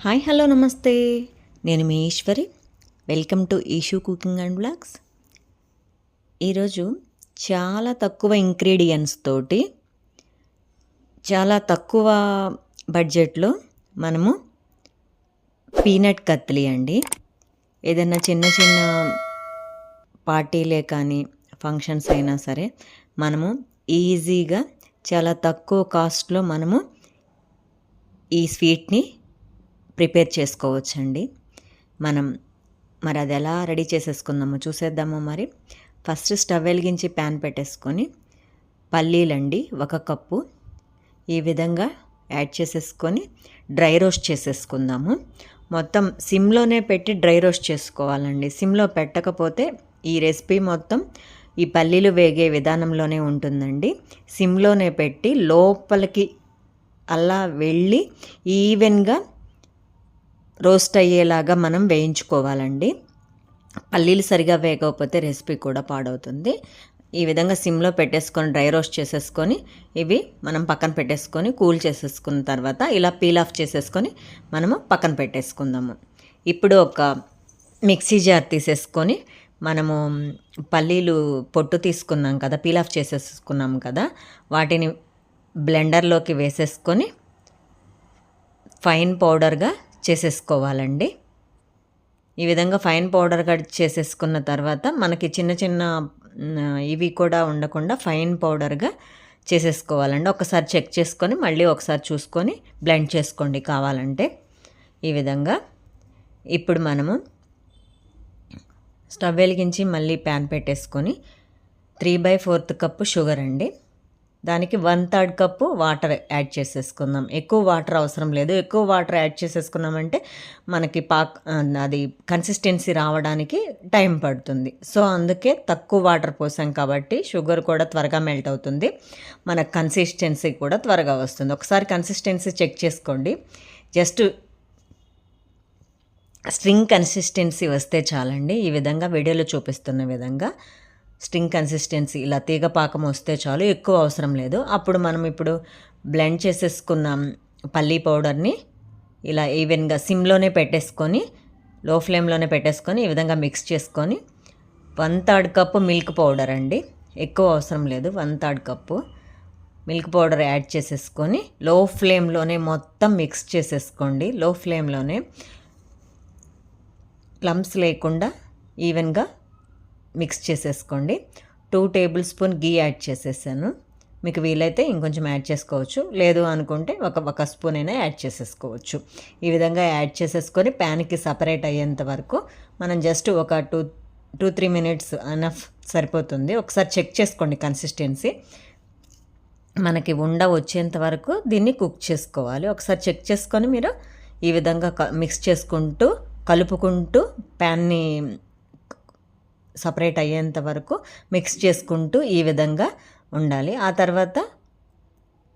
Hi hello నమస్తే. నేను మీ Eswari. Welcome to Eshu cooking and blogs ఈరోజు చాలా తక్కువ ఇంగ్రీడియంట్స్ తోటి చాలా తక్కువ బడ్జెట్లో మనము పీనట్ కత్లీ అండి. ఏదైనా చిన్న చిన్న పార్టీలే కానీ ఫంక్షన్స్ అయినా సరే మనము ఈజీగా చాలా తక్కువ కాస్ట్లో మనము ఈ స్వీట్ని ప్రిపేర్ చేసుకోవచ్చండి. మనం మరి అది ఎలా రెడీ చేసేసుకుందామో చూసేద్దామో మరి. ఫస్ట్ స్టవ్ వెలిగించి ప్యాన్ పెట్టేసుకొని పల్లీలండి ఒక కప్పు. ఈ విధంగా యాడ్ చేసేసుకొని డ్రై రోస్ట్ చేసేసుకుందాము. మొత్తం సిమ్లోనే పెట్టి డ్రై రోస్ట్ చేసుకోవాలండి. సిమ్లో పెట్టకపోతే ఈ రెసిపీ మొత్తం ఈ పల్లీలు వేగే విధానంలోనే ఉంటుందండి. సిమ్లోనే పెట్టి లోపలికి అలా వెళ్ళి ఈవెన్గా రోస్ట్ అయ్యేలాగా మనం వేయించుకోవాలండి. పల్లీలు సరిగా వేగకపోతే రెసిపీ కూడా పాడవుతుంది. ఈ విధంగా సిమ్లో పెట్టేసుకొని డ్రై రోస్ట్ చేసేసుకొని ఇవి మనం పక్కన పెట్టేసుకొని కూల్ చేసేసుకున్న తర్వాత ఇలా పీల్ ఆఫ్ చేసేసుకొని మనము పక్కన పెట్టేసుకుందాము. ఇప్పుడు ఒక మిక్సీ జార్ తీసేసుకొని మనము పల్లీలు పొట్టు తీసుకున్నాం కదా పీల్ ఆఫ్ చేసేసుకున్నాం కదా వాటిని బ్లెండర్లోకి వేసేసుకొని ఫైన్ పౌడర్గా చేసేసుకోవాలండి. ఈ విధంగా ఫైన్ పౌడర్ కట్ చేసేసుకున్న తర్వాత మనకి చిన్న చిన్న ఇవి కూడా ఉండకుండా ఫైన్ పౌడర్గా చేసేసుకోవాలండి. ఒకసారి చెక్ చేసుకొని మళ్ళీ ఒకసారి చూసుకొని బ్లెండ్ చేసుకోండి కావాలంటే. ఈ విధంగా ఇప్పుడు మనము స్టవ్ వెలిగించి మళ్ళీ ప్యాన్ పెట్టేసుకొని three by fourth cup sugar అండి. దానికి one third cup water add చేసేసుకుందాం. ఎక్కువ వాటర్ అవసరం లేదు. ఎక్కువ వాటర్ యాడ్ చేసేసుకున్నామంటే మనకి పాక్ అది కన్సిస్టెన్సీ రావడానికి టైం పడుతుంది. సో అందుకే తక్కువ వాటర్ పోసాం కాబట్టి షుగర్ కూడా త్వరగా మెల్ట్ అవుతుంది. మన కన్సిస్టెన్సీ కూడా త్వరగా వస్తుంది. ఒకసారి కన్సిస్టెన్సీ చెక్ చేసుకోండి. జస్ట్ స్ట్రింగ్ కన్సిస్టెన్సీ వస్తే చాలండి. ఈ విధంగా వీడియోలో చూపిస్తున్న విధంగా స్ట్రింగ్ కన్సిస్టెన్సీ ఇలా తీగ పాకం వస్తే చాలు ఎక్కువ అవసరం లేదు. అప్పుడు మనం ఇప్పుడు బ్లెండ్ చేసేసుకున్న పల్లీ పౌడర్ని ఇలా ఈవెన్గా సిమ్లోనే పెట్టేసుకొని లో ఫ్లేమ్లోనే పెట్టేసుకొని ఈ విధంగా మిక్స్ చేసుకొని one third cup milk powder అండి. ఎక్కువ అవసరం లేదు one third cup milk powder add చేసేసుకొని లో ఫ్లేమ్లోనే మొత్తం మిక్స్ చేసేసుకోండి. లో ఫ్లేమ్లోనే ప్లమ్స్ లేకుండా ఈవెన్గా మిక్స్ చేసేసుకోండి. Two tablespoon ghee add చేసేసాను. మీకు వీలైతే ఇంకొంచెం యాడ్ చేసుకోవచ్చు. లేదు అనుకుంటే ఒక ఒక స్పూన్ అయినా యాడ్ చేసేసుకోవచ్చు. ఈ విధంగా యాడ్ చేసేసుకొని ప్యాన్కి సపరేట్ అయ్యేంత వరకు మనం జస్ట్ ఒక two two three minutes enough సరిపోతుంది. ఒకసారి చెక్ చేసుకోండి కన్సిస్టెన్సీ మనకి ఉండ వచ్చేంత వరకు దీన్ని కుక్ చేసుకోవాలి. ఒకసారి చెక్ చేసుకొని మీరు ఈ విధంగా మిక్స్ చేసుకుంటూ కలుపుకుంటూ ప్యాన్ని సపరేట్ అయ్యేంత వరకు మిక్స్ చేసుకుంటూ ఈ విధంగా ఉండాలి. ఆ తర్వాత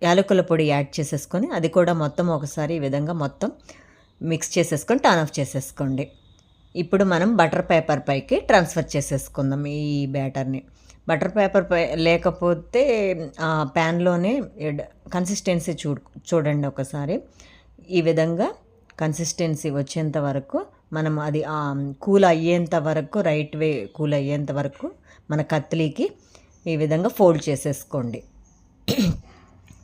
యాలకుల పొడి యాడ్ చేసేసుకొని అది కూడా మొత్తం ఒకసారి ఈ విధంగా మొత్తం మిక్స్ చేసేసుకొని టర్న్ ఆఫ్ చేసేసుకోండి. ఇప్పుడు మనం బటర్ పేపర్ పైకి ట్రాన్స్ఫర్ చేసేసుకుందాం ఈ బ్యాటర్ని. బటర్ పేపర్ పై లేకపోతే ప్యాన్లోనే కన్సిస్టెన్సీ చూ చూడండి ఒకసారి. ఈ విధంగా కన్సిస్టెన్సీ వచ్చేంత వరకు మనం అది కూల్ అయ్యేంత వరకు రైట్ వే కూల్ అయ్యేంత వరకు మన కత్లీకి ఈ విధంగా ఫోల్డ్ చేసేసుకోండి.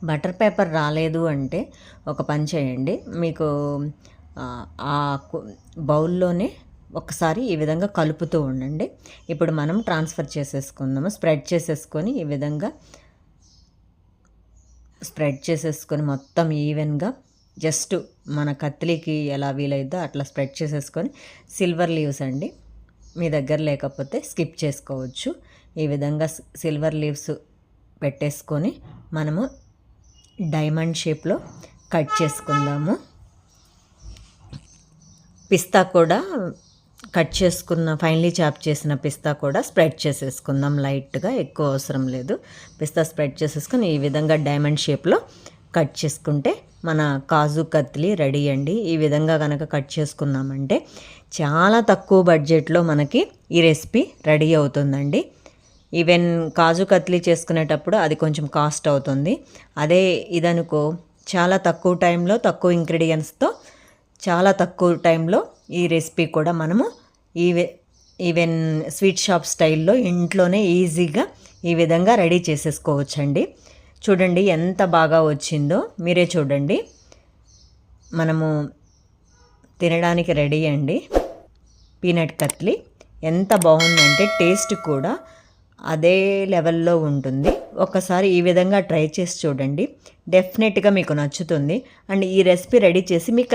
బటర్ పేపర్ రాలేదు అంటే ఒక పని చేయండి. మీకు ఆ బౌల్లోనే ఒకసారి ఈ విధంగా కలుపుతూ ఉండండి. ఇప్పుడు మనం ట్రాన్స్ఫర్ చేసేసుకుందాము. స్ప్రెడ్ చేసేసుకొని ఈ విధంగా స్ప్రెడ్ చేసేసుకొని మొత్తం ఈవెన్గా జస్ట్ మన కత్తిలికి ఎలా వీలైద్దో అట్లా స్ప్రెడ్ చేసేసుకొని సిల్వర్ లీవ్స్ అండి. మీ దగ్గర లేకపోతే స్కిప్ చేసుకోవచ్చు. ఈ విధంగా సిల్వర్ లీవ్స్ పెట్టేసుకొని మనము డైమండ్ షేప్లో కట్ చేసుకుందాము. పిస్తా కూడా కట్ చేసుకున్న ఫైనలీ చాప్ చేసిన పిస్తా కూడా స్ప్రెడ్ చేసేసుకుందాం. లైట్గా ఎక్కువ అవసరం లేదు. పిస్తా స్ప్రెడ్ చేసేసుకొని ఈ విధంగా డైమండ్ షేప్లో కట్ చేసుకుంటే మన కాజు కత్లి రెడీ అండి. ఈ విధంగా కనుక కట్ చేసుకున్నామంటే చాలా తక్కువ బడ్జెట్లో మనకి ఈ రెసిపీ రెడీ అవుతుందండి. ఈవెన్ కాజు కత్లీ చేసుకునేటప్పుడు అది కొంచెం కాస్ట్ అవుతుంది. అదే ఇదనుకో చాలా తక్కువ టైంలో తక్కువ ఇంగ్రీడియంట్స్తో చాలా తక్కువ టైంలో ఈ రెసిపీ కూడా మనము ఈవె ఈవెన్ స్వీట్ షాప్ స్టైల్లో ఇంట్లోనే ఈజీగా ఈ విధంగా రెడీ చేసేసుకోవచ్చండి. చూడండి ఎంత బాగా వచ్చిందో మీరే చూడండి. మనము తినడానికి రెడీ అండి. పీనట్ కత్లీ ఎంత బాగుందంటే టేస్ట్ కూడా అదే లెవెల్లో ఉంటుంది. ఒకసారి ఈ విధంగా ట్రై చేసి చూడండి. డెఫినెట్గా మీకు నచ్చుతుంది. అండ్ ఈ రెసిపీ రెడీ చేసి మీకు